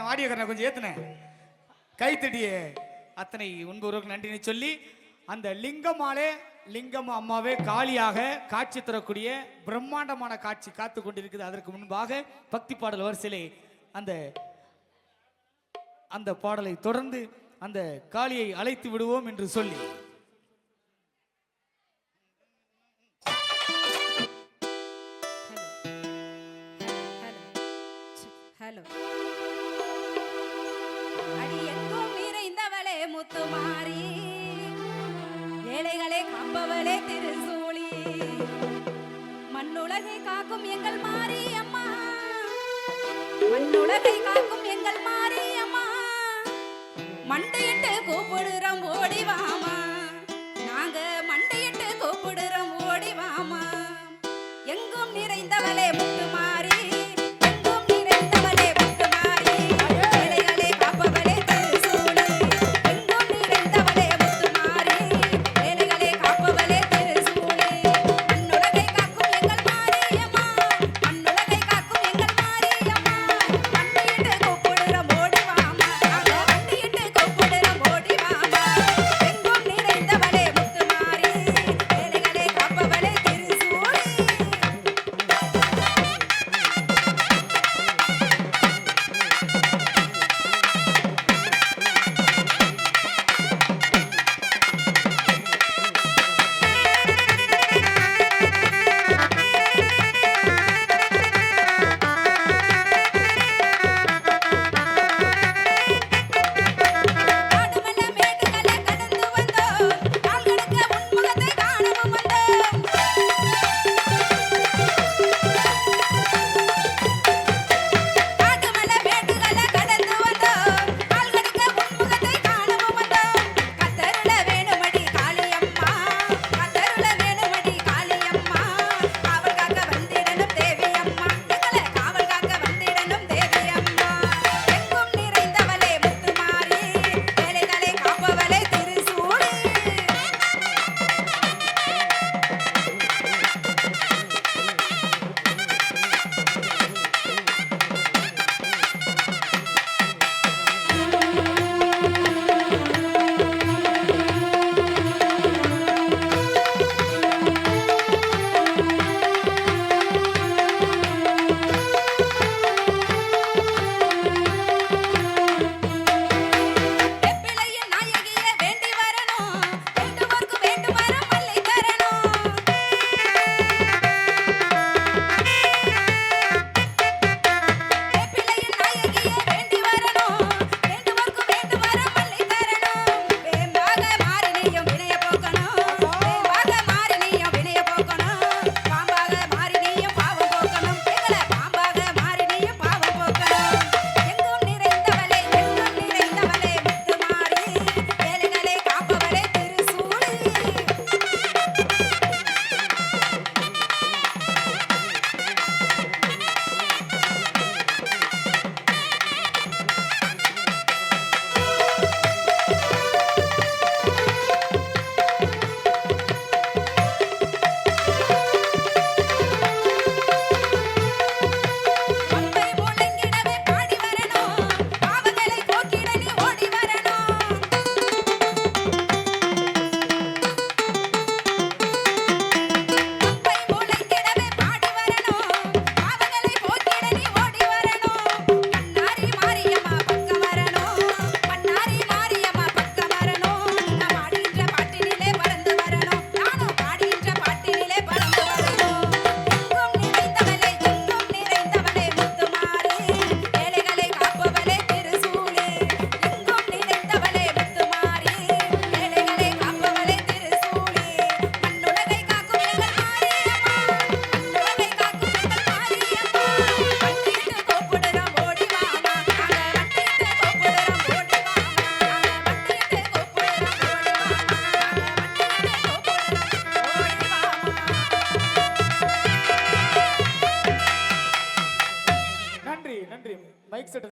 ஏன் ஆடியோக்காரனை கொஞ்சம் ஏத்துனேன். கைத்தட்டிய அத்தனை உன்பவர்களுக்கு நன்றினை சொல்லி அந்த லிங்கமாலே லிங்கம் அம்மாவே காளியாக காட்சி தரக்கூடிய பிரம்மாண்டமான காட்சி காத்து கொண்டிருக்குது. அதற்கு முன்பாக பக்தி பாடல் வரிசையிலே அந்த அந்த பாடலை தொடர்ந்து அந்த காளியை அழைத்து விடுவோம் என்று சொல்லி. மண்ணுலகை காக்கும் எங்கள் மாரியம்மா. மண்ணுலகை காக்கும் எங்கள் மாறி மண்டையிட்டு கூப்பிடுறோம் ஓடி வாமா. நாங்க மண்டையிட்டு கூப்பிடுறோம் ஓடி வாமா. எங்கும் நிறைந்தவளே மைக் செட்